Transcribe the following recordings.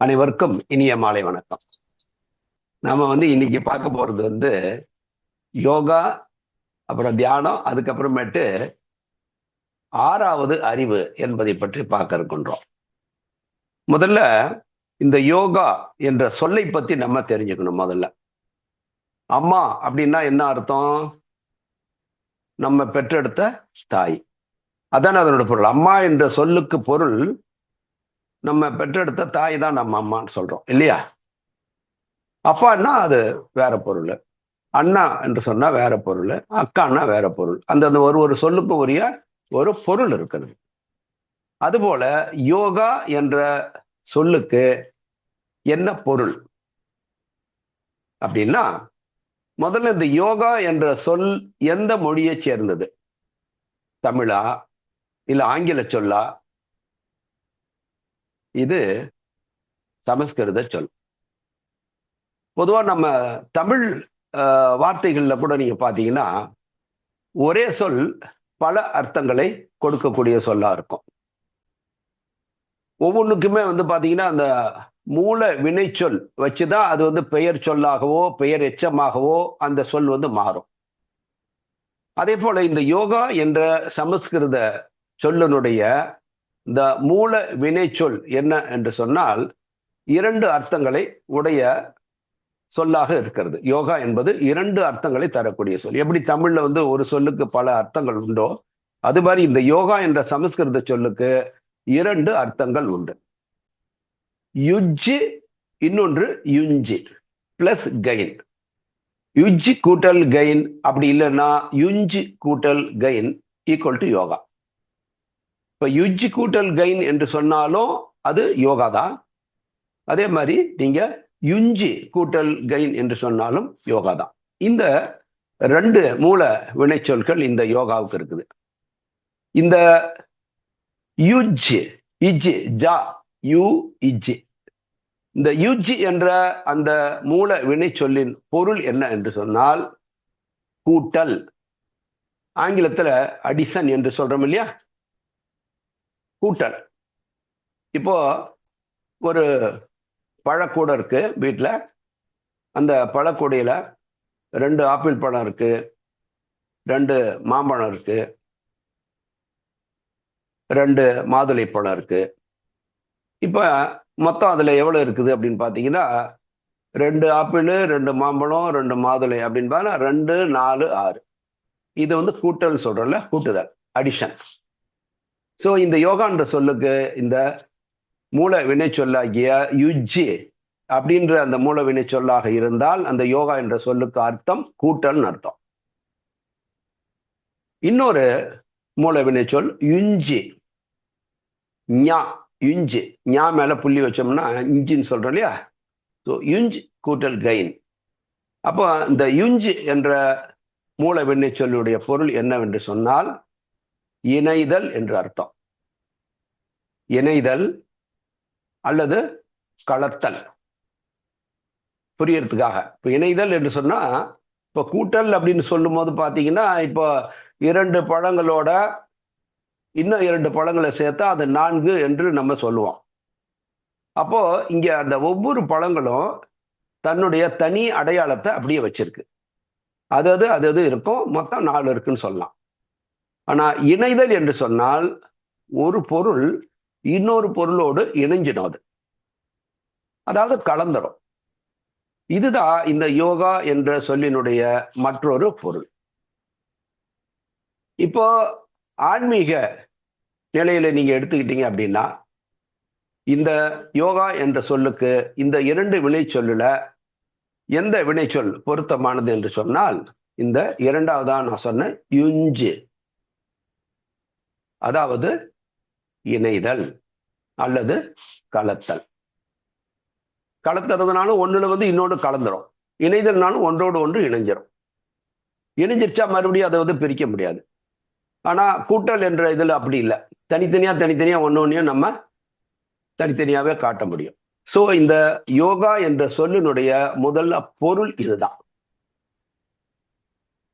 அனைவருக்கும் இனிய மாலை வணக்கம். நாம வந்து இன்னைக்கு பார்க்க போறது வந்து யோகா அப்புறம் தியானம் அதுக்கப்புறமேட்டு ஆறாவது அறிவு என்பதை பற்றி பார்க்க இருக்கின்றோம். முதல்ல இந்த யோகா என்ற சொல்லை பத்தி நம்ம தெரிஞ்சுக்கணும் முதல்ல. அம்மா அப்படின்னா என்ன அர்த்தம்? நம்ம பெற்றெடுத்த தாய். அதான் அதனோட பொருள். அம்மா என்ற சொல்லுக்கு பொருள் நம்ம பெற்றெடுத்த தாய் தான் நம்ம அம்மான்னு சொல்றோம் இல்லையா? அப்பான்னா அது வேற பொருள். அண்ணா என்று சொன்னா வேற பொருள் அக்கான்னா வேற பொருள். அந்த அந்த ஒரு ஒரு சொல்லுக்கு உரிய ஒரு பொருள் இருக்குது. அதுபோல யோகா என்ற சொல்லுக்கு என்ன பொருள்? அப்படின்னா முதல்ல இந்த யோகா என்ற சொல் எந்த மொழியை சேர்ந்தது? தமிழா இல்ல ஆங்கில சொல்லா? இது சமஸ்கிருத சொல். பொதுவாக நம்ம தமிழ் வார்த்தைகள்ல கூட நீங்க பார்த்தீங்கன்னா ஒரே சொல் பல அர்த்தங்களை கொடுக்கக்கூடிய சொல்லாக இருக்கும். ஒவ்வொன்றுக்குமே வந்து பார்த்தீங்கன்னா அந்த மூல வினைச்சொல் வச்சு தான் அது வந்து பெயர் சொல்லாகவோ பெயர் எச்சமாகவோ அந்த சொல் வந்து மாறும். அதே போல இந்த யோகா என்ற சமஸ்கிருத சொல்லினுடைய இந்த மூல வினைச்சொல் என்ன என்று சொன்னால் இரண்டு அர்த்தங்களை உடைய சொல்லாக இருக்கிறது. யோகா என்பது இரண்டு அர்த்தங்களை தரக்கூடிய சொல். எப்படி தமிழ்ல வந்து ஒரு சொல்லுக்கு பல அர்த்தங்கள் உண்டோ அது மாதிரி இந்த யோகா என்ற சமஸ்கிருத சொல்லுக்கு இரண்டு அர்த்தங்கள் உண்டு. யுஜ்ஜி இன்னொன்று யுஞ்சி பிளஸ் கெயின். யுஜ்ஜி கூட்டல் கெயின் அப்படி இல்லைன்னா யுஞ்சி கூட்டல் கெயின் ஈக்குவல் டு யோகா. இப்ப யுஜ் கூட்டல் கைன் என்று சொன்னாலும் அது யோகா தான். அதே மாதிரி நீங்க யுஞ்சி கூட்டல் கைன் என்று சொன்னாலும் யோகா தான். இந்த ரெண்டு மூல வினைச்சொற்கள் இந்த யோகாவுக்கு இருக்குது. இந்த யுஜ் இஜ் ஜா யூ இஜ் இந்த யுஜ் என்ற அந்த மூல வினைச்சொல்லின் பொருள் என்ன என்று சொன்னால் கூட்டல். ஆங்கிலத்துல அடிசன் என்று சொல்றோம் இல்லையா? கூட்டல். இப்போ ஒரு பழக்கூடை இருக்கு வீட்டில் அந்த பழக்கூடையில் ரெண்டு ஆப்பிள் பழம் இருக்கு. ரெண்டு மாம்பழம் இருக்கு. ரெண்டு மாதுளை பழம் இருக்கு. இப்போ மொத்தம் அதில் எவ்வளோ இருக்குது அப்படின்னு பார்த்தீங்கன்னா ரெண்டு ஆப்பிள் ரெண்டு மாம்பழம் ரெண்டு மாதுளை அப்படின்னு பார்த்தா ரெண்டு நாலு ஆறு. இது வந்து கூட்டல் சொல்கிறல கூட்டுதல் அடிஷன் ஸோ இந்த யோகான்ற சொல்லுக்கு இந்த மூல வினை சொல்லாகிய யுஜி அப்படின்ற அந்த மூல வினை சொல்லாக இருந்தால் அந்த யோகா என்ற சொல்லுக்கு அர்த்தம் கூட்டல்னு அர்த்தம். இன்னொரு மூல வினை சொல் யுஞ்சி. ஞா யுஞ்சு. ஞா மேல புள்ளி வச்சோம்னா இஞ்சின்னு சொல்றோம் இல்லையா? ஸோ யுஞ்ச் கூட்டல் கைன் அப்போ இந்த யுஞ்சி என்ற மூல வினை சொல்லுடைய பொருள் என்னவென்று சொன்னால் இணைதல் என்று அர்த்தம். இணைதல் அல்லது களத்தல் புரியறதுக்காக. இப்போ இணைதல் என்று சொன்னா இப்போ கூட்டல் அப்படின்னு சொல்லும் போது பார்த்தீங்கன்னா இப்போ இரண்டு பழங்களோட இன்னும் இரண்டு பழங்களை சேர்த்தா அது நான்கு என்று நம்ம சொல்லுவோம். அப்போ இங்க அந்த ஒவ்வொரு பழங்களும் தன்னுடைய தனி அடையாளத்தை அப்படியே வச்சிருக்கு. அது அது அது அது இருக்கும். மொத்தம் நாலு இருக்குன்னு சொல்லலாம். ஆனால் இணைதல் என்று சொன்னால் ஒரு பொருள் இன்னொரு பொருளோடு இணைஞ்சினோது அதாவது கலந்துரும். இதுதான் இந்த யோகா என்ற சொல்லினுடைய மற்றொரு பொருள். இப்போ ஆன்மீக நிலையில நீங்க எடுத்துக்கிட்டீங்க அப்படின்னா இந்த யோகா என்ற சொல்லுக்கு இந்த இரண்டு வினை சொல்லுல எந்த வினைச்சொல் பொருத்தமானது என்று சொன்னால் இந்த இரண்டாவதா நான் சொன்ன யுஞ்சு. அதாவது இணைதல் அல்லது கலத்தல். கலத்துறதுனாலும் ஒன்றுல வந்து இன்னொன்று கலந்துரும். இணைதல்னாலும் ஒன்றோடு ஒன்று இணைஞ்சிரும். இணைஞ்சிருச்சா மறுபடியும் அதை வந்து பிரிக்க முடியாது. ஆனா கூட்டல் என்ற இதுல அப்படி இல்லை. தனித்தனியா தனித்தனியா ஒன்று ஒன்றையும் நம்ம தனித்தனியாவே காட்ட முடியும். சோ இந்த யோகா என்ற சொல்லினுடைய முதல்ல பொருள் இதுதான்.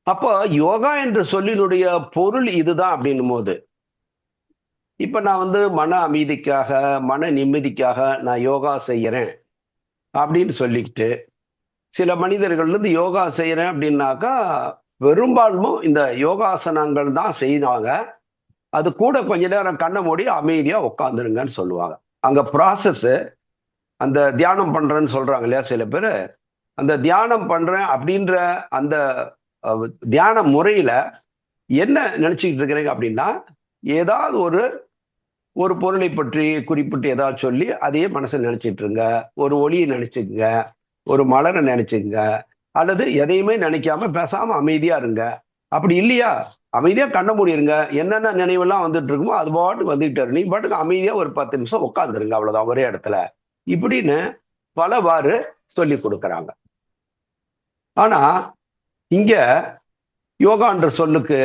அப்போ யோகா என்ற சொல்லினுடைய பொருள் இதுதான் அப்படின்னும் போது இப்போ நான் வந்து மன அமைதிக்காக மன நிம்மதிக்காக நான் யோகா செய்கிறேன் அப்படின்னு சொல்லிக்கிட்டு சில மனிதர்கள்லேருந்து யோகா செய்கிறேன் அப்படின்னாக்கா பெரும்பாலும் இந்த யோகாசனங்கள் தான் செய்வாங்க. அது கூட கொஞ்ச நேரம் கண்ணை மூடி அமைதியாக உட்காந்துருங்கன்னு சொல்லுவாங்க. அங்கே ப்ராசஸ்ஸு அந்த தியானம் பண்ணுறேன்னு சொல்கிறாங்க இல்லையா சில பேர். அந்த தியானம் பண்ணுறேன் அப்படின்ற அந்த தியான முறையில் என்ன நினச்சிக்கிட்டு இருக்கிறீங்க அப்படின்னா ஏதாவது ஒரு ஒரு பொருளை பற்றி குறிப்பிட்டு ஏதாவது சொல்லி அதையே மனசில் நினைச்சிட்டு இருங்க ஒரு ஒளியை நினைச்சுங்க ஒரு மலரை நினைச்சுங்க அல்லது எதையுமே நினைக்காம பேசாம அமைதியா இருங்க. அப்படி இல்லையா? அமைதியா கண்ண மூடிடுங்க என்னென்ன நினைவெல்லாம் வந்துட்டு இருக்குமோ அது பாட்டுக்கு வந்துகிட்டு இருக்கு. நீ பாட்டுக்கு அமைதியா ஒரு பத்து நிமிஷம் உட்காந்துருங்க அவ்வளவுதான் ஒரே இடத்துல. இப்படின்னு பலவாறு சொல்லி கொடுக்குறாங்க. ஆனா இங்க யோகான்ற சொல்லுக்கு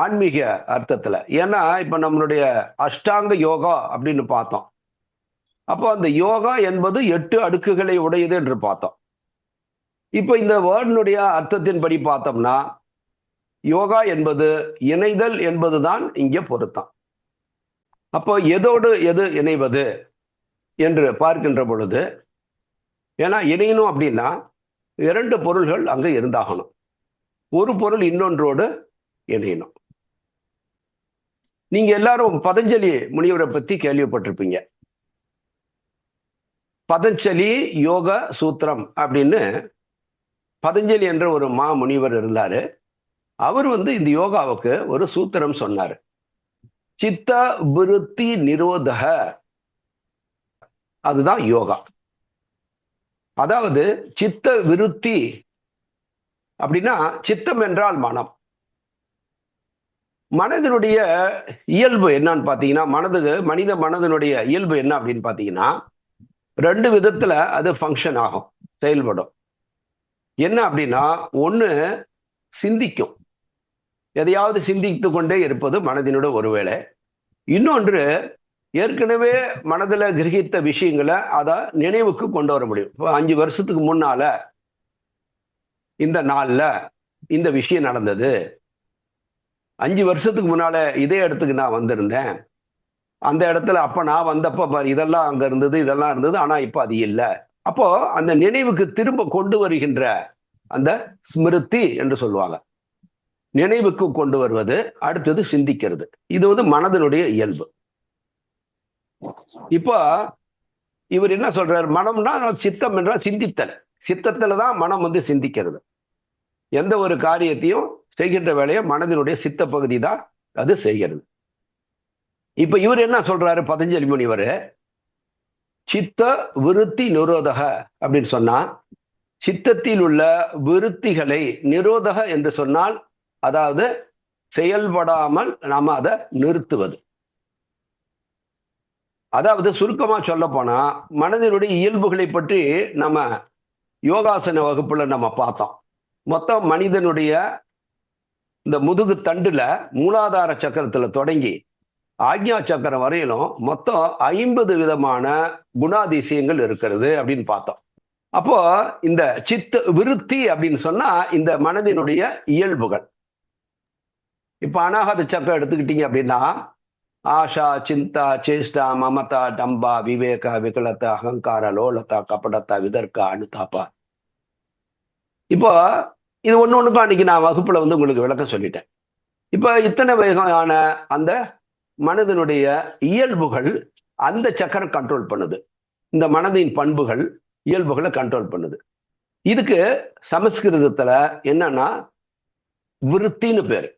ஆன்மீக அர்த்தத்துல. ஏன்னா இப்ப நம்மளுடைய அஷ்டாங்க யோகா அப்படின்னு பார்த்தோம். அப்போ அந்த யோகா என்பது எட்டு அடுக்குகளை உடையது என்று பார்த்தோம். இப்போ இந்த வேர்டினுடைய அர்த்தத்தின்படி பார்த்தோம்னா யோகா என்பது இணைதல் என்பதுதான் இங்கே பொருத்தம். அப்போ எதோடு எது இணைவது என்று பார்க்கின்ற பொழுது ஏன்னா இணையணும் அப்படின்னா இரண்டு பொருள்கள் அங்கே இருந்தாகணும். ஒரு பொருள் இன்னொன்றோடு இணையணும். நீங்க எல்லாரும் பதஞ்சலி முனிவரை பத்தி கேள்விப்பட்டிருப்பீங்க. பதஞ்சலி யோக சூத்திரம் அப்படின்னு பதஞ்சலி என்ற ஒரு மா முனிவர் இருந்தாரு. அவர் வந்து இந்த யோகாவுக்கு ஒரு சூத்திரம் சொன்னாரு. சித்த விருத்தி நிரோதக. அதுதான் யோகா. அதாவது சித்த விருத்தி அப்படின்னா சித்தம் என்றால் மனம். மனதினுடைய இயல்பு என்னன்னு பார்த்தீங்கன்னா மனது மனித மனதினுடைய இயல்பு என்ன அப்படின்னு பார்த்தீங்கன்னா ரெண்டு விதத்துல அது ஃபங்க்ஷன் ஆகும் செயல்படும். என்ன அப்படின்னா ஒன்று சிந்திக்கும். எதையாவது சிந்தித்து கொண்டே இருப்பது மனதினோட ஒருவேளை. இன்னொன்று ஏற்கனவே மனதில் கிரகித்த விஷயங்களை அதை நினைவுக்கு கொண்டு வர முடியும். இப்போ அஞ்சு வருஷத்துக்கு முன்னால இந்த நாளில் இந்த விஷயம் நடந்தது. அஞ்சு வருஷத்துக்கு முன்னால இதே இடத்துக்கு நான் வந்திருந்தேன். அந்த இடத்துல அப்ப நான் வந்தப்ப இதெல்லாம் அங்க இருந்தது இதெல்லாம் இருந்தது ஆனா இப்ப அது இல்லை. அப்போ அந்த நினைவுக்கு திரும்ப கொண்டு வருகின்ற அந்த ஸ்மிருதி என்று சொல்லுவாங்க. நினைவுக்கு கொண்டு வருவது அடுத்தது சிந்திக்கிறது. இது வந்து மனதினுடைய இயல்பு. இப்போ இவர் என்ன சொல்றாரு? மனம்னா சித்தம் என்றால் சிந்தித்தல். சித்தத்துல தான் மனம் வந்து சிந்திக்கிறது. எந்த ஒரு காரியத்தையும் செய்கின்ற வேலையை மனதினுடைய சித்த பகுதி தான் அது செய்கிறது. இப்ப இவர் என்ன சொல்றாரு? பதஞ்சலி முனிவர் சித்த விருத்தி நிரோதக அப்படின்னு சொன்னா சித்தத்தில் உள்ள விருத்திகளை நிரோதக என்று சொன்னால் அதாவது செயல்படாமல் நாம அதை நிறுத்துவது. அதாவது சுருக்கமா சொல்ல போனா மனதினுடைய இயல்புகளை பற்றி நம்ம யோகாசன வகுப்புல நம்ம பார்த்தோம். மொத்தம் மனிதனுடைய இந்த முதுகு தண்டுல மூலாதார சக்கரத்துல தொடங்கி ஆக்ஞா சக்கரம் வரையிலும் மொத்தம் ஐம்பது விதமான குணாதிசயங்கள் இருக்கிறது அப்படின்னு பார்த்தோம். அப்போ இந்த சித்த விருத்தி அப்படின்னு சொன்னா இந்த மனதினுடைய இயல்புகள். இப்ப அனாகத சக்கரம் எடுத்துக்கிட்டீங்க அப்படின்னா ஆஷா சிந்தா சேஷ்டா மமதா டம்பா விவேக விகலத்த அகங்கார லோலதா கபடத்தா விதர்க்கா அனுதாப்பா இப்போ இது ஒன்று ஒன்றுக்கும் அன்னைக்கு நான் வகுப்புல வந்து உங்களுக்கு விளக்கம் சொல்லிட்டேன். இப்போ இத்தனை வகையான அந்த மனதினுடைய இயல்புகள் அந்த சக்கரம் கண்ட்ரோல் பண்ணுது. இந்த மனதின் பண்புகள் இயல்புகளை கண்ட்ரோல் பண்ணுது. இதுக்கு சமஸ்கிருதத்துல என்னன்னா விருத்தின்னு பேரு.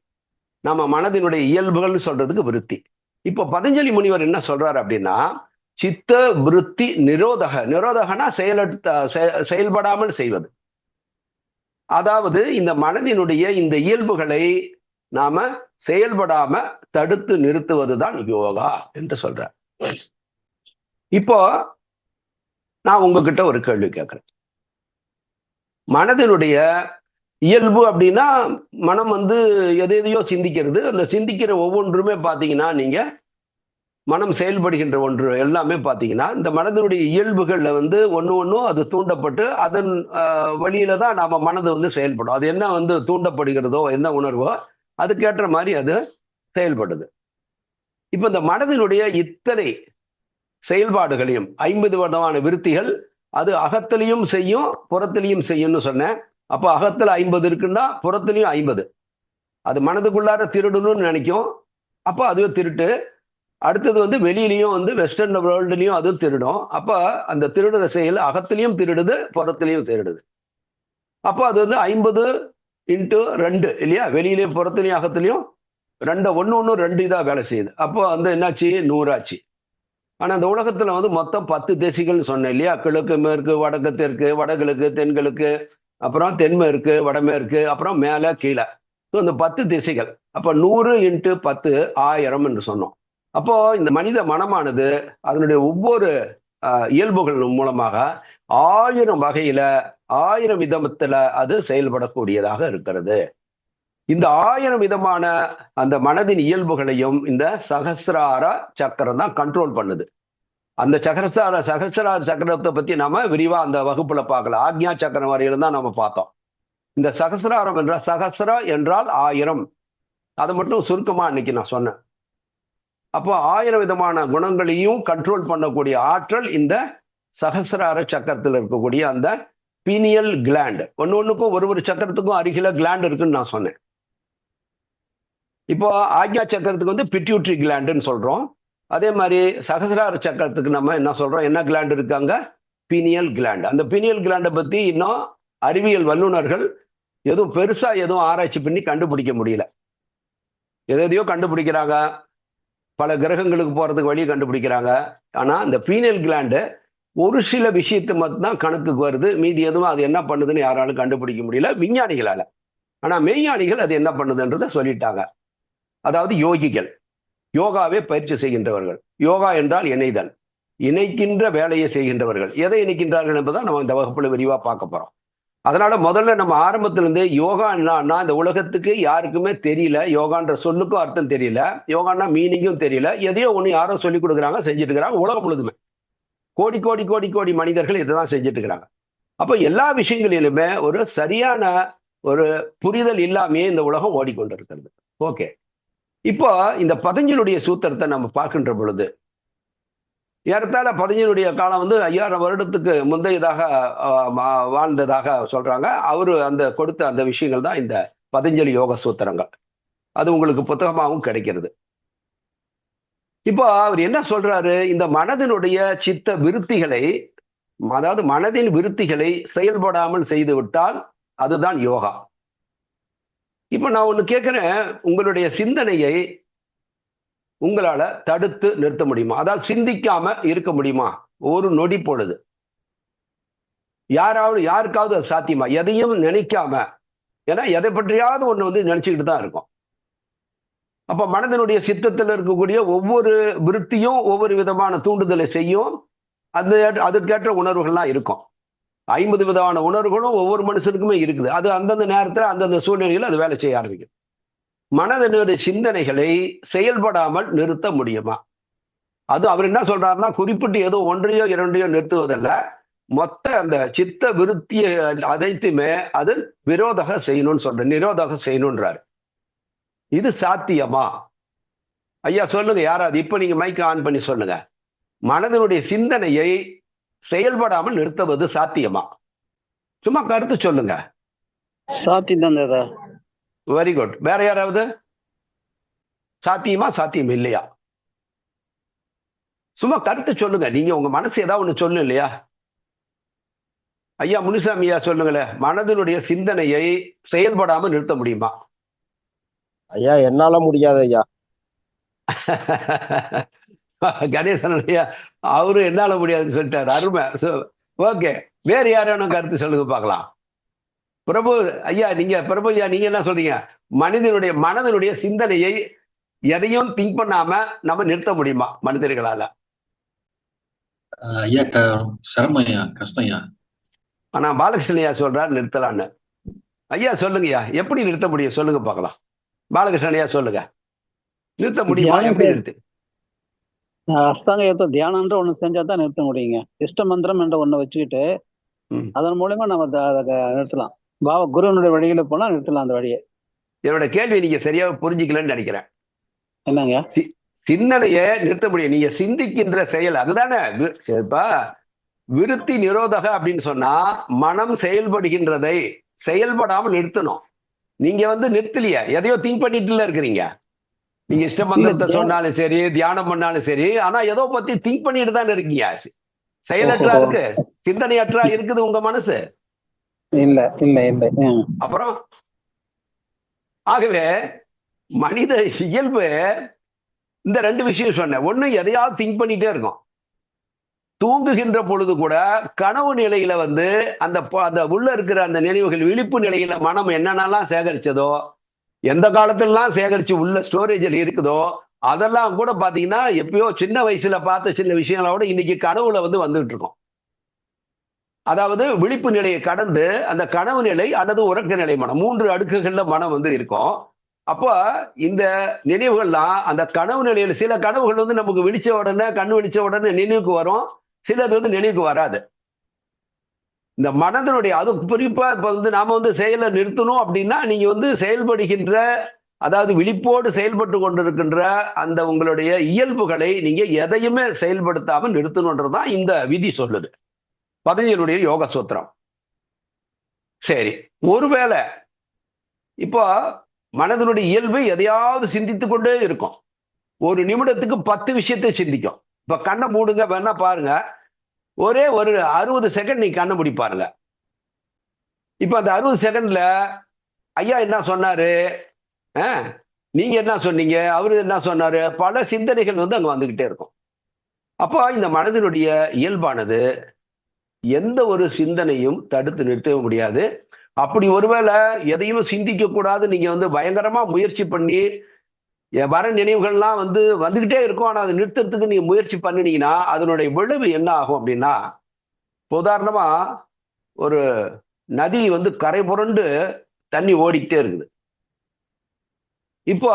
நம்ம மனதினுடைய இயல்புகள்னு சொல்றதுக்கு விருத்தி. இப்போ பதஞ்சலி முனிவர் என்ன சொல்றாரு அப்படின்னா சித்த விருத்தி நிரோதக. நிரோதகனா செயலெடுத்த செயல்படாமல் செய்வது. அதாவது இந்த மனதினுடைய இந்த இயல்புகளை நாம செயல்படாம தடுத்து நிறுத்துவதுதான் யோகா என்று சொல்றார். இப்போ நான் உங்ககிட்ட ஒரு கேள்வி கேட்கிறேன். மனதினுடைய இயல்பு அப்படின்னா மனம் வந்து எதையோ சிந்திக்கிறது. அந்த சிந்திக்கிற ஒவ்வொன்றுமே பார்த்தீங்கன்னா நீங்க மனம் செயல்படுகின்ற ஒன்று எல்லாமே பார்த்தீங்கன்னா இந்த மனதினுடைய இயல்புகளில் வந்து ஒன்று ஒன்றும் அது தூண்டப்பட்டு அதன் வழியில தான் நாம் மனது வந்து செயல்படும். அது என்ன வந்து தூண்டப்படுகிறதோ என்ன உணர்வோ அதுக்கேற்ற மாதிரி அது செயல்படுது. இப்போ இந்த மனதினுடைய இத்தனை செயல்பாடுகளையும் ஐம்பது விதமான விருத்திகள் அது அகத்திலையும் செய்யும் புறத்திலையும் செய்யும்னு சொன்னேன். அப்போ அகத்தில் ஐம்பது இருக்குன்னா புறத்திலையும் ஐம்பது. அது மனதுக்குள்ளார திருடணும்னு நினைக்கும். அப்போ அதுவே திருட்டு. அடுத்தது வந்து வெளியிலையும் வந்து வெஸ்டர்ன் வேர்ல்டுலையும் அதுவும் திருடும். அப்போ அந்த திருடுற செயல் அகத்துலையும் திருடுது புறத்துலையும் திருடுது. அப்போ அது வந்து ஐம்பது இன்ட்டு ரெண்டு இல்லையா? வெளியிலையும் புறத்துலையும் அகத்துலையும் ரெண்டு ஒன்று ஒன்று ரெண்டு இதாக வேலை செய்யுது. அப்போ வந்து என்னாச்சு? நூறாச்சு. ஆனால் அந்த உலகத்தில் வந்து மொத்தம் பத்து தேசிகள்னு சொன்னேன் இல்லையா? கிழக்கு மேற்கு வடக்கு தெற்கு வடகிழக்கு தென்கிழக்கு அப்புறம் தென்மேற்கு வடமேற்கு அப்புறம் மேலே கீழே. ஸோ இந்த பத்து திசைகள். அப்போ நூறு இன்ட்டு பத்து ஆயிரம் என்று சொன்னோம். அப்போ இந்த மனித மனமானது அதனுடைய ஒவ்வொரு இயல்புகள் மூலமாக ஆயிரம் வகையில ஆயிரம் விதத்துல அது செயல்படக்கூடியதாக இருக்கிறது. இந்த ஆயிரம் விதமான அந்த மனதின் இயல்புகளையும் இந்த சகசிரார சக்கரம் தான் கண்ட்ரோல் பண்ணுது. அந்த சகசிரார சகசிரார சக்கரத்தை பத்தி நாம விரிவா அந்த வகுப்புல பார்க்கல. ஆக்ஞா சக்கரம் வரையில தான் நம்ம பார்த்தோம். இந்த சகசிராரம் என்றால் சகசிரம் என்றால் ஆயிரம். அதை மட்டும் சுருக்கமா அன்னைக்கு நான் சொன்னேன். அப்போ ஆயிரம் விதமான குணங்களையும் கண்ட்ரோல் பண்ணக்கூடிய ஆற்றல் இந்த சகசிரார சக்கரத்தில் இருக்கக்கூடிய அந்த பீனியல் கிளாண்ட் ஒன்று ஒன்றுக்கும் ஒரு ஒரு சக்கரத்துக்கும் அருகில கிளாண்ட் இருக்குன்னு நான் சொன்னேன். இப்போ ஆக்ஞா சக்கரத்துக்கு வந்து பிட்யூட்ரி கிளாண்டுன்னு சொல்றோம். அதே மாதிரி சகசிரார சக்கரத்துக்கு நம்ம என்ன சொல்றோம்? என்ன கிளாண்ட் இருக்காங்க பீனியல் கிளாண்ட் அந்த பீனியல் கிளாண்டை பத்தி இன்னும் அறிவியல் வல்லுநர்கள் எதுவும் பெருசா எதுவும் ஆராய்ச்சி பண்ணி கண்டுபிடிக்க முடியல. எதையோ கண்டுபிடிக்கிறாங்க. பல கிரகங்களுக்கு போகிறதுக்கு வழியை கண்டுபிடிக்கிறாங்க. ஆனால் இந்த ஃபீனல் கிளாண்டு ஒரு சில விஷயத்தை மட்டும்தான் கணக்குக்கு வருது. மீதி எதுவும் அது என்ன பண்ணுதுன்னு யாராலும் கண்டுபிடிக்க முடியல. விஞ்ஞானிகளால். ஆனால் மெய்ஞானிகள் அது என்ன பண்ணுதுன்றதை சொல்லிட்டாங்க. அதாவது யோகிகள். யோகாவே பயிற்சி செய்கின்றவர்கள். யோகா என்றால் இணைதல். இணைக்கின்ற வேலையை செய்கின்றவர்கள். எதை இணைக்கின்றார்கள் என்பதை நம்ம இந்த வகுப்பில் விரிவாக பார்க்க போகிறோம் அதனால முதல்ல நம்ம ஆரம்பத்திலிருந்தே யோகா என்னன்னா இந்த உலகத்துக்கு யாருக்குமே தெரியல. யோகான்ற சொல்லுக்கும் அர்த்தம் தெரியல. யோகான்னா மீனிங்கும் தெரியல. எதையோ ஒன்று யாரோ சொல்லி கொடுக்குறாங்க செஞ்சுட்டு இருக்கிறாங்க உலகம் முழுதுமே. கோடி கோடி கோடி கோடி மனிதர்கள் இதை தான் செஞ்சுட்டு இருக்கிறாங்க. அப்போ எல்லா விஷயங்களிலுமே ஒரு சரியான ஒரு புரிதல் இல்லாமையே இந்த உலகம் ஓடிக்கொண்டிருக்கிறது. ஓகே. இப்போ இந்த பதஞ்சலுடைய சூத்திரத்தை நம்ம பார்க்கின்ற பொழுது ஏறத்தாழ பதஞ்சலியுடைய காலம் வந்து ஐயாயிரம் வருடத்துக்கு முந்தையதாக வாழ்ந்ததாக சொல்றாங்க. அவரு அந்த கொடுத்த அந்த விஷயங்கள் தான் இந்த பதஞ்சலி யோக சூத்திரங்கள். அது உங்களுக்கு புத்தகமாகவும் கிடைக்கிறது. இப்போ அவர் என்ன சொல்றாரு? இந்த மனதினுடைய சித்த விருத்திகளை அதாவது மனதின் விருத்திகளை செயல்படாமல் செய்து விட்டால் அதுதான் யோகா. இப்போ நான் ஒன்று கேட்குறேன் உங்களுடைய சிந்தனையை உங்களால தடுத்து நிறுத்த முடியுமா? அதாவது சிந்திக்காம இருக்க முடியுமா? ஒரு நொடி பொழுது யாராவது யாருக்காவது அது சாத்தியமா? எதையும் நினைக்காம. ஏன்னா எதை பற்றியாவது ஒண்ணு வந்து நினைச்சுக்கிட்டு தான் இருக்கும். அப்ப மனதனுடைய சித்தத்தில் இருக்கக்கூடிய ஒவ்வொரு விருத்தியும் ஒவ்வொரு விதமான தூண்டுதலை செய்யும். அந்த அதற்கேற்ற உணர்வுகள்லாம் இருக்கும். ஐம்பது விதமான உணர்வுகளும் ஒவ்வொரு மனுஷனுக்குமே இருக்குது. அது அந்தந்த நேரத்தில் அந்தந்த சூழ்நிலையில் அது வேலை செய்ய ஆரம்பிக்கும். மனதனுடைய சிந்தனைகளை செயல்படாமல் நிறுத்த முடியுமா? அது அவர் என்ன சொல்றாருன்னா குறிப்பிட்டு ஏதோ ஒன்றையோ இரண்டையோ நிறுத்துவதல்ல. மொத்த அந்த சித்த விருத்திய அனைத்துமே அது விரோதக செய்யணும்னு சொல்ற நிரோதக செய்யணுன்றாரு இது சாத்தியமா? ஐயா சொல்லுங்க யாராவது? இப்ப நீங்க மைக் ஆன் பண்ணி சொல்லுங்க. மனதனுடைய சிந்தனையை செயல்படாமல் நிறுத்துவது சாத்தியமா? சும்மா கருத்து சொல்லுங்க. சாத்தியம் தான் வெரி குட் வேற யாராவது? சாத்தியமா சாத்தியம் இல்லையா? சும்மா கருத்து சொல்லுங்க. நீங்க உங்க மனசு ஏதாவது ஒண்ணு சொல்லு இல்லையா? ஐயா முனுசாமி ஐயா சொல்லுங்களேன். மனதினுடைய சிந்தனையை செயல்படாம நிறுத்த முடியுமா? ஐயா என்னால முடியாது ஐயா. கணேசன் ஐயா அவரு என்னால முடியாதுன்னு சொல்லிட்டாரு. அருமை. ஓகே. வேற யாரும் கருத்து சொல்லுங்க பார்க்கலாம். பிரபு ஐயா நீங்க பிரபு ஐயா நீங்க என்ன சொல்றீங்க? மனிதனுடைய மனதனுடைய சிந்தனையை எதையும் திங்க் பண்ணாம நம்ம நிறுத்த முடியுமா மனிதர்களால? ஐயா க சிரமம் ஐயா கஷ்டம் ஐயா. ஆனா பாலகிருஷ்ணன் ஐயா சொல்றாரு நிறுத்தலான்னு. ஐயா சொல்லுங்கய்யா எப்படி நிறுத்த முடியும்? சொல்லுங்க பார்க்கலாம். பாலகிருஷ்ணன் ஐயா சொல்லுங்க. நிறுத்த முடியுமா? எப்படி நிறுத்து நான் அஷ்டாங்க யோகத்தை தியானம்ன்ற ஒண்ணு செஞ்சா தான் நிறுத்த முடியுங்க. இஷ்ட மந்திரம் என்ற ஒண்ணை வச்சுக்கிட்டு. அதன் மூலியமா நம்ம நிறுத்தலாம். பாவ குருவனுடைய வழியில போனா நிறுத்தலாம் அந்த வழியை. என்னோட கேள்வி நீங்க சரியா புரிஞ்சுக்கலன்னு நினைக்கிறேன். என்னங்க? சிந்தனையை நிறுத்த முடியும். நீங்க சிந்திக்கின்ற செயல் அதுதானே? விருத்தி நிரோதக அப்படின்னு சொன்னா மனம் செயல்படுகின்றதை செயல்படாமல் நிறுத்தணும். நீங்க வந்து நிறுத்தலையே. எதையோ திங்க் பண்ணிட்டுல இருக்கிறீங்க. நீங்க இஷ்ட மந்திரத்தை இல்ல, சொன்னாலும் சரி தியானம் பண்ணாலும் சரி ஆனா ஏதோ பத்தி திங்க் பண்ணிட்டு தான் இருக்கீங்க. செயலற்றா. இருக்கு. சிந்தனையற்றா இருக்குது உங்க மனசு. இல்ல இல்ல இல்ல. அப்புறம்? ஆகவே மனித இயல்பு இந்த ரெண்டு விஷயம் சொன்னேன். ஒண்ணு எதையாவது திங்க் பண்ணிட்டே இருக்கும். தூங்குகின்ற பொழுது கூட கனவு நிலையில வந்து அந்த அந்த உள்ள இருக்கிற அந்த நினைவுகள் விழிப்பு நிலையில மனம் என்னென்னலாம் சேகரிச்சதோ எந்த காலத்திலலாம் சேகரிச்சு உள்ள ஸ்டோரேஜில் இருக்குதோ அதெல்லாம் கூட பாத்தீங்கன்னா எப்பயோ சின்ன வயசுல பார்த்த சின்ன விஷயங்களோட இன்னைக்கு கனவுல வந்து வந்துட்டு இருக்கோம். அதாவது விழிப்பு நிலையை கடந்து அந்த கனவு நிலை அல்லது உறக்க நிலை மனம் மூன்று அடுக்குகள்ல மனம் வந்து இருக்கும். அப்போ இந்த நினைவுகள்லாம் அந்த கனவு நிலையில் சில கனவுகள் வந்து நமக்கு விழிச்ச உடனே கண் விழிச்ச உடனே நினைவுக்கு வரும் சிலது வந்து நினைவுக்கு வராது. இந்த மனதனுடைய அது குறிப்பா இப்ப வந்து நாம வந்து செயலை நிறுத்தணும் அப்படின்னா நீங்க வந்து செயல்படுகின்ற அதாவது விழிப்போடு செயல்பட்டு கொண்டிருக்கின்ற அந்த உங்களுடைய இயல்புகளை நீங்க எதையுமே செயல்படுத்தாம நிறுத்தணுன்றதுதான் இந்த விதி சொல்லுது. பதஞ்சலியுடைய யோக சூத்திரம் சரி ஒருவேளை இப்போ மனதனுடைய இயல்பு எதையாவது சிந்தித்து கொண்டே இருக்கும். ஒரு நிமிடத்துக்கு பத்து விஷயத்தை சிந்திக்கும். இப்ப கண்ணை மூடுங்க வேணா பாருங்க. ஒரே ஒரு அறுபது செகண்ட் நீ கண்ணை மூடி பாருங்க. இப்ப அந்த அறுபது செகண்ட்ல ஐயா என்ன சொன்னாரு? ஆ, நீங்க என்ன சொன்னீங்க? அவரு என்ன சொன்னாரு? பல சிந்தனைகள் வந்து அங்க வந்துகிட்டே இருக்கும். அப்போ இந்த மனதினுடைய இயல்பானது எந்த ஒரு சிந்தனையும் தடுத்து நிறுத்தவே முடியாது. அப்படி ஒருவேளை எதையும் சிந்திக்க கூடாது. நீங்க வந்து பயங்கரமா முயற்சி பண்ணி வர நினைவுகள்லாம் வந்து வந்துகிட்டே இருக்கும். ஆனால் அதை நிறுத்துறதுக்கு நீங்க முயற்சி பண்ணினீங்கன்னா அதனுடைய விளைவு என்ன ஆகும் அப்படின்னா உதாரணமா ஒரு நதி வந்து கரை புரண்டு தண்ணி ஓடிக்கிட்டே இருக்குது. இப்போ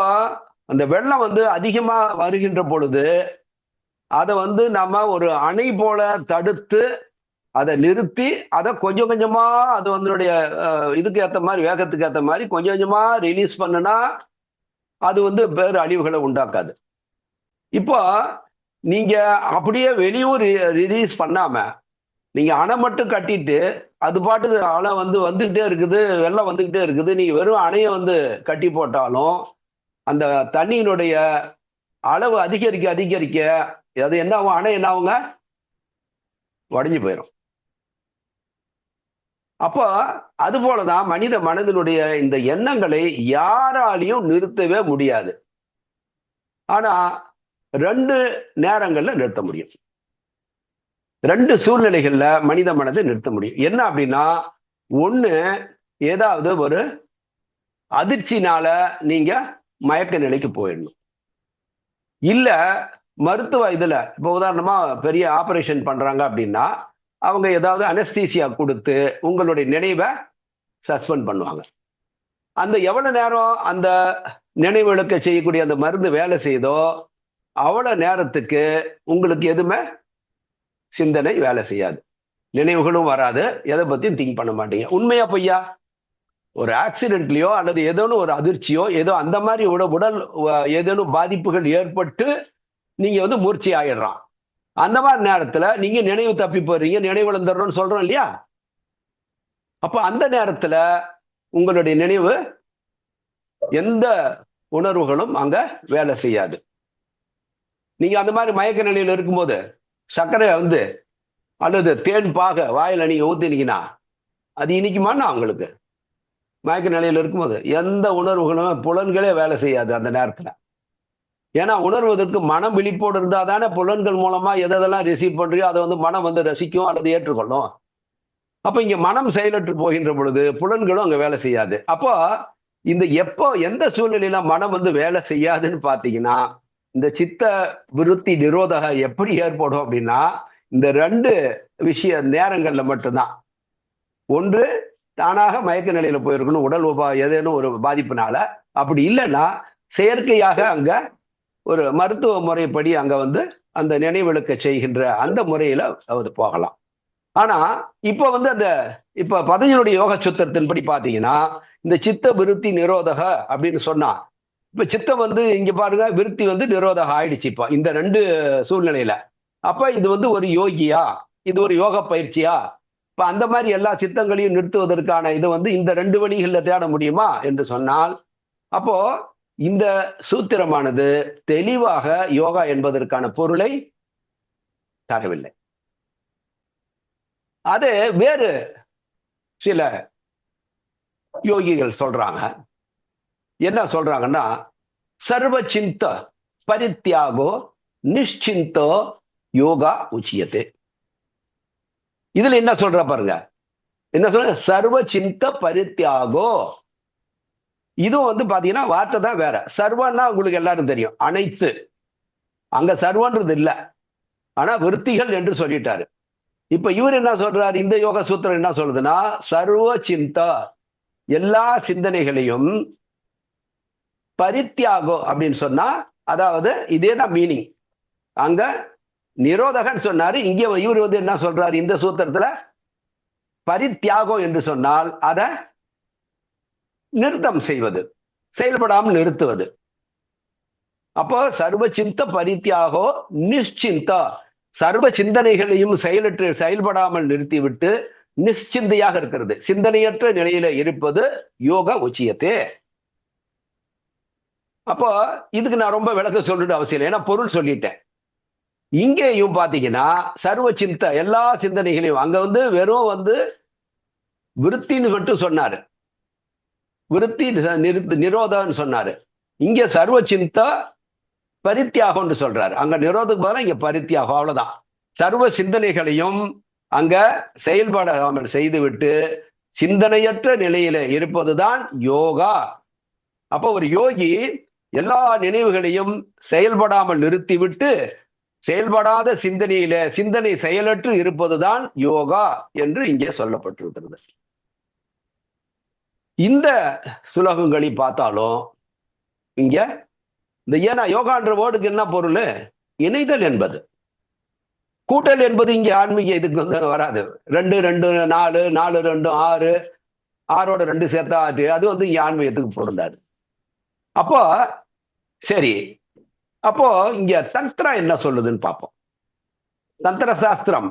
அந்த வெள்ளம் வந்து அதிகமா வருகின்ற பொழுது அதை வந்து நம்ம ஒரு அணை போல தடுத்து அதை நிறுத்தி அதை கொஞ்சம் கொஞ்சமா அது அதனுடைய இதுக்கு ஏற்ற மாதிரி வேகத்துக்கு ஏற்ற மாதிரி கொஞ்சம் கொஞ்சமா ரிலீஸ் பண்ணுனா அது வந்து பேர் அழிவுகளை உண்டாக்காது. இப்போ நீங்க அப்படியே வெளியூர் ரிலீஸ் பண்ணாம நீங்க அணை மட்டும் கட்டிட்டு அது பாட்டுக்கு அணை வந்து வந்துகிட்டே இருக்குது வெள்ளம் வந்துகிட்டே இருக்குது நீங்க வெறும் அணையை வந்து கட்டி போட்டாலும் அந்த தண்ணியினுடைய அளவு அதிகரிக்க அதிகரிக்க அது என்ன ஆகும்? அணை என்ன ஆகுங்க? உடஞ்சு போயிடும் அப்போ அது போலதான் மனித மனதினுடைய இந்த எண்ணங்களை யாராலையும் நிறுத்தவே முடியாது. ஆனா ரெண்டு நேரங்கள்ல நிறுத்த முடியும். ரெண்டு சூழ்நிலைகள்ல மனித மனதை நிறுத்த முடியும். என்ன அப்படின்னா ஒண்ணு ஏதாவது ஒரு அதிர்ச்சினால நீங்க மயக்க நிலைக்கு போயிடணும். இல்ல மருத்துவ இதுல இப்போ உதாரணமா பெரிய ஆபரேஷன் பண்றாங்க அப்படின்னா அவங்க ஏதாவது அனஸ்தீசியா கொடுத்து உங்களுடைய நினைவை சஸ்பெண்ட் பண்ணுவாங்க. அந்த எவ்வளோ நேரம் அந்த நினைவுகளுக்கு செய்யக்கூடிய அந்த மருந்து வேலை செய்தோ அவ்வளோ நேரத்துக்கு உங்களுக்கு எதுவுமே சிந்தனை வேலை செய்யாது. நினைவுகளும் வராது. எதை பற்றியும் திங்க் பண்ண மாட்டீங்க. உண்மையா பொய்யா? ஒரு ஆக்சிடென்ட்லையோ அல்லது ஏதோனும் ஒரு அதிர்ச்சியோ ஏதோ அந்த மாதிரி உட உடல் ஏதேனும் பாதிப்புகள் ஏற்பட்டு நீங்கள் வந்து மூர்ச்சி ஆயிடுறான். அந்த மாதிரி நேரத்துல நீங்க நினைவு தப்பி போறீங்க நினைவு இழந்துடுறோம்னு சொல்றோம் இல்லையா? அப்ப அந்த நேரத்துல உங்களுடைய நினைவு எந்த உணர்வுகளும் அங்க வேலை செய்யாது. நீங்க அந்த மாதிரி மயக்க நிலையில இருக்கும்போது சர்க்கரை வந்து அல்லது தேன் பாக வாயில நீங்க ஊத்தினீங்கன்னா அது இனிக்குமான்னா உங்களுக்கு? மயக்க நிலையில இருக்கும்போது எந்த உணர்வுகளும் புலன்களே வேலை செய்யாது அந்த நேரத்துல. ஏன்னா உணர்வதற்கு மனம் விழிப்போடு இருந்தால் தானே புலன்கள் மூலமா எதெல்லாம் ரிசீவ் பண்றியோ அதை வந்து மனம் வந்து ரசிக்கும் அல்லது ஏற்றுக்கொள்ளும். அப்போ இங்க மனம் செயலற்று போகின்ற பொழுது புலன்களும் அங்கே வேலை செய்யாது. அப்போ இந்த எப்போ எந்த சூழ்நிலையில மனம் வந்து வேலை செய்யாதுன்னு பார்த்தீங்கன்னா இந்த சித்த விருத்தி நிரோதக எப்படி ஏற்படும் அப்படின்னா இந்த ரெண்டு விஷய நேரங்கள்ல மட்டும்தான். ஒன்று தானாக மயக்க நிலையில போயிருக்கணும் உடல் உபா ஏதேனும் ஒரு பாதிப்புனால. அப்படி இல்லைன்னா செயற்கையாக அங்க ஒரு மருத்துவ முறைப்படி அங்க வந்து அந்த நினைவிழுக்க செய்கின்ற அந்த முறையில அது போகலாம். ஆனா இப்ப வந்து அந்த இப்ப பதஞ்சலியுடைய யோக சுத்திரத்தின்படி பாத்தீங்கன்னா இந்த சித்த விருத்தி நிரோதக அப்படின்னு சொன்னா இப்ப சித்தம் வந்து இங்க பாருங்க விருத்தி வந்து நிரோதகம் ஆயிடுச்சு இப்போ இந்த ரெண்டு சூழ்நிலையில. அப்ப இது வந்து ஒரு யோகியா? இது ஒரு யோக பயிற்சியா? இப்ப அந்த மாதிரி எல்லா சித்தங்களையும் நிறுத்துவதற்கான இது வந்து இந்த ரெண்டு வழிகளில் தேட முடியுமா? என்று சொன்னால் அப்போ இந்த சூத்திரமானது தெளிவாக யோகா என்பதற்கான பொருளை தரவில்லை. அது வேறு சில யோகிகள் சொல்றாங்க. என்ன சொல்றாங்கன்னா சர்வ சிந்த பரித்தியாகோ நிஷ்சிந்தோ யோகா உச்சியத்தை இதுல என்ன சொல்ற பாருங்க. என்ன சொல்ற சர்வ சிந்த பரித்தியாகோ இதுவும் வந்து பாத்தீங்கன்னா வார்த்தை தான் வேற. சர்வன்னா உங்களுக்கு எல்லாரும் தெரியும். அனைத்து. அங்க சர்வன்றது இல்ல. ஆனா விருத்திகள் என்று சொல்லிட்டாரு. இப்ப இவர் என்ன சொல்றாரு? இந்த யோக சூத்திரம் என்ன சொல்றதுன்னா சர்வ சிந்தா. எல்லா சிந்தனைகளையும் பரித்தியாகோ அப்படின்னு சொன்னா அதாவது இதே தான் மீனிங் அங்க நிரோதகன் சொன்னாரு. இங்கே இவர் வந்து என்ன சொல்றாரு? இந்த சூத்திரத்துல பரித்தியாகம் என்று சொன்னால் அதை நிறுத்தம் செய்வது செயல்படாமல் நிறுத்துவது. அப்போ சர்வ சிந்த பரித்தியாகோ நிஷ்சிந்தா. சர்வ சிந்தனைகளையும் செயலற்று செயல்படாமல் நிறுத்திவிட்டு நிச்சிந்தையாக இருக்கிறது. சிந்தனையற்ற நிலையில இருப்பது யோக உச்சியத்தே. அப்போ இதுக்கு நான் ரொம்ப விளக்க சொல்லிட்டு அவசியம் இல்லை. ஏன்னா பொருள் சொல்லிட்டேன். இங்கேயும் பாத்தீங்கன்னா சர்வ சிந்த எல்லா சிந்தனைகளையும் அங்க வந்து வெறும் வந்து விருத்தின்னு மட்டும் சொன்னாரு. விருத்தி நிரோதம்னு சொன்னாரு. இங்க சர்வ சிந்தா பரித்தியாகம்னு சொல்றாரு. அங்க நிரோதத்துக்கு பதிலாக இங்க பரித்தியாகம் அவ்வளவுதான். சர்வ சிந்தனைகளையும் அங்க செயல்படாமல் செய்துவிட்டு சிந்தனையற்ற நிலையில இருப்பதுதான் யோகா. அப்போ ஒரு யோகி எல்லா நினைவுகளையும் செயல்படாமல் நிறுத்திவிட்டு செயல்படாத சிந்தனையில சிந்தனை செயலற்று இருப்பதுதான் யோகா என்று இங்கே சொல்லப்பட்டிருக்கிறது. இந்த சுலகங்களை பார்த்தாலும் இங்க இந்த ஏன்னா யோகான்ற வேர்டுக்கு என்ன பொருள்? இணைதல் என்பது. கூட்டல் என்பது இங்கே ஆன்மீக இதுக்கு வந்து வராது. ரெண்டு ரெண்டு நாலு நாலு ரெண்டு ஆறு ஆறோட ரெண்டு சேர்த்தா ஆறு அது வந்து இங்கே ஆன்மீகத்துக்கு பொருந்தாது அப்போ சரி. அப்போ இங்க தந்திரம் என்ன சொல்லுதுன்னு பார்ப்போம். தந்திர சாஸ்திரம்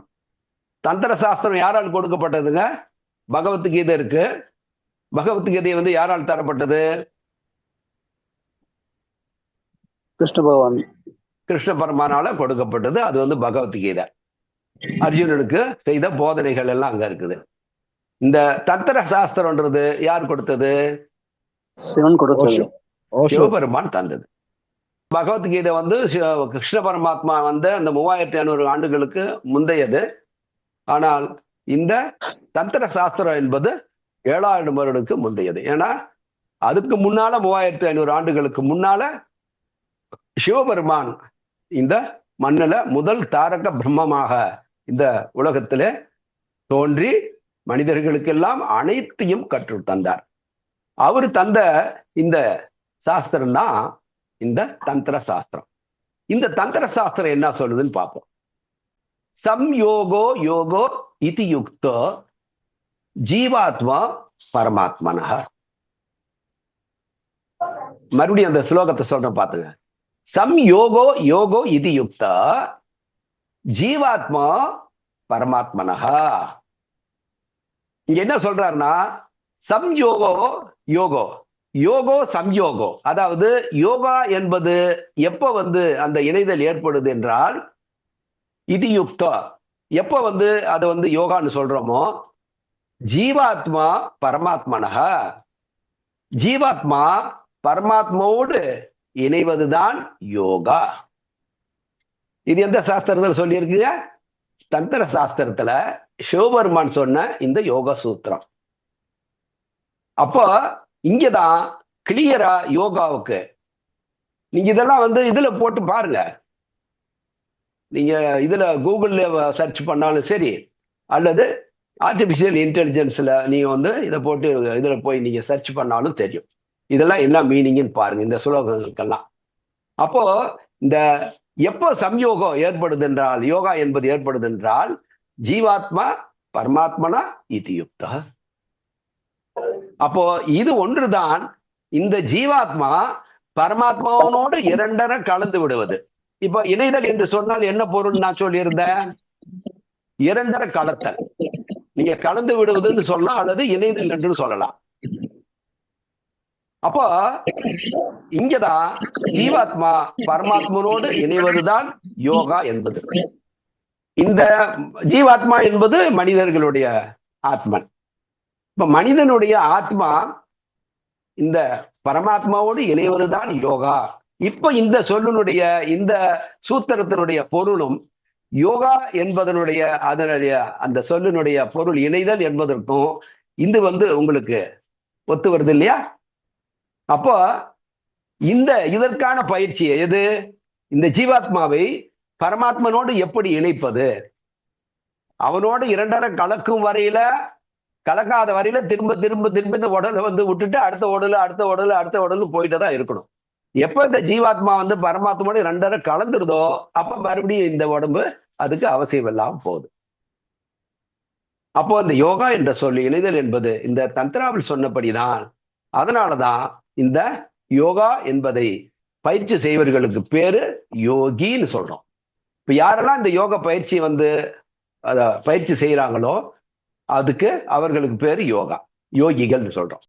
தந்திர சாஸ்திரம் யாரால் கொடுக்கப்பட்டதுங்க? பகவத்கீதை இருக்கு. பகவத்கீதை வந்து யாரால் தரப்பட்டது? கிருஷ்ண பகவான். கிருஷ்ண பரமானால கொடுக்கப்பட்டது. அது வந்து பகவத்கீதை அர்ஜுனனுக்கு செய்த போதனைகள் எல்லாம் அங்க இருக்குது. இந்த தந்திர சாஸ்திரம்ன்றது யார் கொடுத்தது? சிவன் சிவபெருமான் தந்தது. பகவத்கீதை வந்து கிருஷ்ண பரமாத்மா வந்த அந்த மூவாயிரத்தி ஐநூறு ஆண்டுகளுக்கு முந்தையது. ஆனால் இந்த தந்திர சாஸ்திரம் என்பது ஏழாயிரம் வருடத்துக்கு முந்தையது. ஏன்னா அதுக்கு முன்னால மூவாயிரத்தி ஐநூறு ஆண்டுகளுக்கு முன்னால சிவபெருமான் இந்த மண்ணில் முதல் தாரக பிரம்மமாக இந்த உலகத்தில் தோன்றி மனிதர்களுக்கெல்லாம் அனைத்தையும் கற்று தந்தார். அவர் தந்த இந்த சாஸ்திரம் தான் இந்த தந்திர சாஸ்திரம். இந்த தந்திர சாஸ்திரம் என்ன சொல்லுதுன்னு பார்ப்போம். சம்யோகோ யோகோ இதி யுக்தோ ஜீவாத்மா பரமாத்மனஹ. மறுபடியும் அந்த ஸ்லோகத்தை சொல்றேன் பாத்துங்க சம் யோகோ யோகோ இதி யுக்தா ஜீவாத்மா பரமாத்மனஹா. இங்க என்ன சொல்றாருன்னா சம்யோகோ யோகோ யோகோ சம்யோகோ. அதாவது யோகா என்பது எப்ப வந்து அந்த இணைதல் ஏற்படுது என்றால் இது யுக்தா. எப்ப வந்து அதை வந்து யோகான்னு சொல்றோமோ ஜீவாத்மா பரமாத்மனஹா. ஜீவாத்மா பரமாத்மாவோடு இணைவதுதான் யோகா. இது எந்த சாஸ்திரத்தில் சொல்லியிருக்குங்க? தந்திர சாஸ்திரத்துல சிவபெருமான் சொன்ன இந்த யோக சூத்திரம். அப்போ இங்கதான் கிளியரா யோகாவுக்கு நீங்க இதெல்லாம் வந்து இதுல போட்டு பாருங்க. நீங்க இதுல கூகுள்ல சர்ச் பண்ணாலும் சரி அல்லது ஆர்டிபிஷியல் இன்டெலிஜென்ஸ்ல நீங்கள் வந்து இதை போட்டு இதுல போய் நீங்க சர்ச் பண்ணாலும் தெரியும். இதெல்லாம் என்ன மீனிங்னு பாருங்க இந்த சுலோகங்களுக்கெல்லாம். அப்போ இந்த எப்போ சம்யோகம் ஏற்படுது என்றால் யோகா என்பது ஏற்படுது என்றால் ஜீவாத்மா பரமாத்மனா இது யுக்தா. அப்போ இது ஒன்றுதான் இந்த ஜீவாத்மா பரமாத்மாவனோடு இரண்டரை கலந்து விடுவது. இப்ப இணைதல் என்று சொன்னால் என்ன பொருள் நான் சொல்லியிருந்தேன்? இரண்டரை கலத்தல். நீங்க கலந்து விடுவதுன்னு சொல்லலாம் அல்லது இணைதல் என்று சொல்லலாம். அப்போ இங்கதான் ஜீவாத்மா பரமாத்மனோடு இணைவதுதான் யோகா என்பது. இந்த ஜீவாத்மா என்பது மனிதர்களுடைய ஆத்மன். இப்ப மனிதனுடைய ஆத்மா இந்த பரமாத்மாவோடு இணைவதுதான் யோகா. இப்ப இந்த சொல்லினுடைய இந்த சூத்திரத்தினுடைய பொருளும் யோகா என்பதனுடைய அதனுடைய அந்த சொல்லினுடைய பொருள் இணைதல் என்பதற்கும் இது வந்து உங்களுக்கு ஒத்து வருது இல்லையா? அப்போ இந்த இதற்கான பயிற்சி எது? இந்த ஜீவாத்மாவை பரமாத்மனோடு எப்படி இணைப்பது? அவனோடு இரண்டரை கலக்கும் வரையில கலக்காத வரையில திரும்ப திரும்ப திரும்ப இந்த உடலை வந்து விட்டுட்டு அடுத்த உடல் அடுத்த உடல் அடுத்த உடல் போயிட்டு தான் இருக்கணும். எப்ப இந்த ஜீவாத்மா வந்து பரமாத்மோட ரெண்டரை கலந்துருதோ அப்ப மறுபடியும் இந்த உடம்பு அதுக்கு அவசியம் இல்லாம போகுது. அப்போ இந்த யோகா என்ற சொல் இணைதல் என்பது இந்த தந்திராவில் சொன்னபடிதான். அதனாலதான் இந்த யோகா என்பதை பயிற்சி செய்வர்களுக்கு பேரு யோகின்னு சொல்றோம். இப்ப யாரெல்லாம் இந்த யோக பயிற்சி வந்து அத பயிற்சி செய்யறாங்களோ அதுக்கு அவர்களுக்கு பேரு யோகா யோகிகள்னு சொல்றோம்.